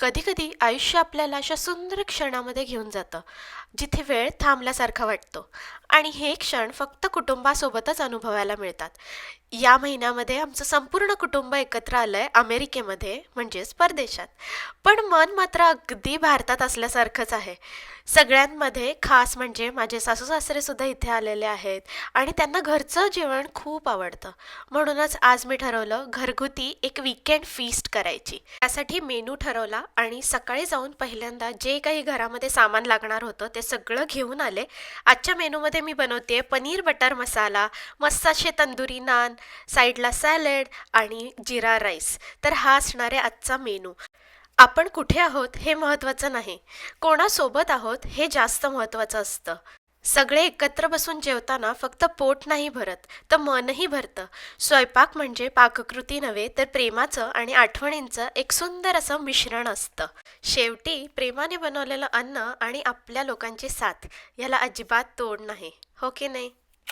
कधीकधी आयुष्य आपल्याला अशा सुंदर क्षणामध्ये घेऊन जातं, जिथे वेळ थांबल्यासारखा वाटतो आणि हे क्षण फक्त कुटुंबासोबतच अनुभवायला मिळतात. या महिन्यामध्ये आमचं संपूर्ण कुटुंब एकत्र आलं आहे अमेरिकेमध्ये म्हणजेच परदेशात. पण मन मात्र अगदी भारतात असल्यासारखंच आहे. सगळ्यांमध्ये खास म्हणजे माझे सासू सासरेसुद्धा इथे आलेले आहेत आणि त्यांना घरचं जेवण खूप आवडतं. म्हणूनच आज मी ठरवलं घरगुती एक वीकेंड फीस्ट करायची. त्यासाठी मेनू ठरवला आणि सकाळी जाऊन पहिल्यांदा जे काही घरामध्ये सामान लागणार होतं ते सगळं घेऊन आले. आजच्या मेनूमध्ये मी बनवतेय पनीर बटर मसाला, मस्त असे तंदुरी नान, साईडला सॅलड आणि जिरा राईस. तर हा असणार आहे आजचा मेनू. आपण कुठे आहोत हे महत्त्वाचं नाही, कोणासोबत आहोत हे जास्त महत्त्वाचं असतं. सगळे एकत्र बसून जेवताना फक्त पोट नाही भरत, तर मनही भरतं. स्वयंपाक म्हणजे पाककृती नव्हे, तर प्रेमाचं आणि आठवणींचं एक सुंदर असं मिश्रण असतं. शेवटी प्रेमाने बनवलेलं अन्न आणि आपल्या लोकांची साथ ह्याला अजिबात तोड नाही, हो की नाही?